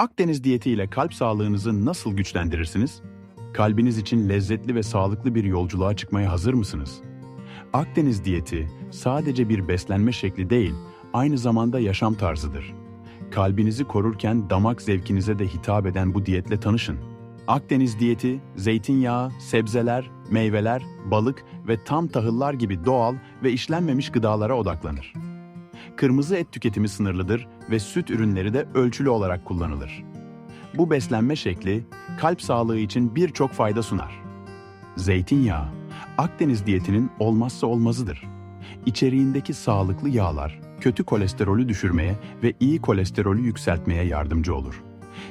Akdeniz diyeti ile kalp sağlığınızı nasıl güçlendirirsiniz? Kalbiniz için lezzetli ve sağlıklı bir yolculuğa çıkmaya hazır mısınız? Akdeniz diyeti sadece bir beslenme şekli değil, aynı zamanda yaşam tarzıdır. Kalbinizi korurken damak zevkinize de hitap eden bu diyetle tanışın. Akdeniz diyeti, zeytinyağı, sebzeler, meyveler, balık ve tam tahıllar gibi doğal ve işlenmemiş gıdalara odaklanır. Kırmızı et tüketimi sınırlıdır ve süt ürünleri de ölçülü olarak kullanılır. Bu beslenme şekli kalp sağlığı için birçok fayda sunar. Zeytinyağı, Akdeniz diyetinin olmazsa olmazıdır. İçeriğindeki sağlıklı yağlar, kötü kolesterolü düşürmeye ve iyi kolesterolü yükseltmeye yardımcı olur.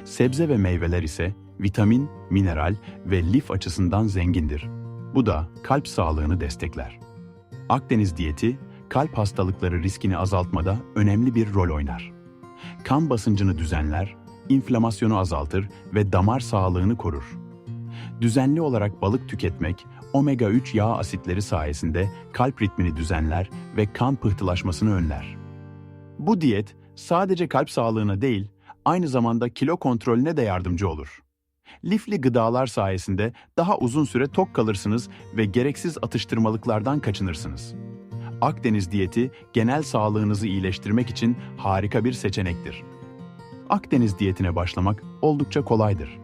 Sebze ve meyveler ise vitamin, mineral ve lif açısından zengindir. Bu da kalp sağlığını destekler. Akdeniz diyeti, kalp hastalıkları riskini azaltmada önemli bir rol oynar. Kan basıncını düzenler, inflamasyonu azaltır ve damar sağlığını korur. Düzenli olarak balık tüketmek, omega-3 yağ asitleri sayesinde kalp ritmini düzenler ve kan pıhtılaşmasını önler. Bu diyet sadece kalp sağlığına değil, aynı zamanda kilo kontrolüne de yardımcı olur. Lifli gıdalar sayesinde daha uzun süre tok kalırsınız ve gereksiz atıştırmalıklardan kaçınırsınız. Akdeniz diyeti genel sağlığınızı iyileştirmek için harika bir seçenektir. Akdeniz diyetine başlamak oldukça kolaydır.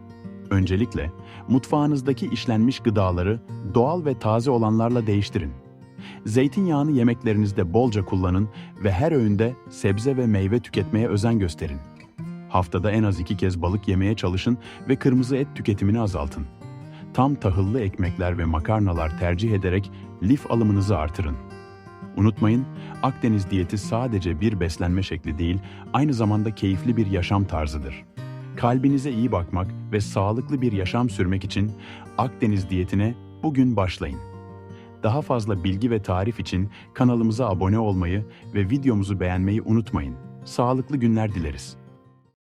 Öncelikle mutfağınızdaki işlenmiş gıdaları doğal ve taze olanlarla değiştirin. Zeytinyağını yemeklerinizde bolca kullanın ve her öğünde sebze ve meyve tüketmeye özen gösterin. Haftada en az iki kez balık yemeye çalışın ve kırmızı et tüketimini azaltın. Tam tahıllı ekmekler ve makarnalar tercih ederek lif alımınızı artırın. Unutmayın, Akdeniz diyeti sadece bir beslenme şekli değil, aynı zamanda keyifli bir yaşam tarzıdır. Kalbinize iyi bakmak ve sağlıklı bir yaşam sürmek için Akdeniz diyetine bugün başlayın. Daha fazla bilgi ve tarif için kanalımıza abone olmayı ve videomuzu beğenmeyi unutmayın. Sağlıklı günler dileriz.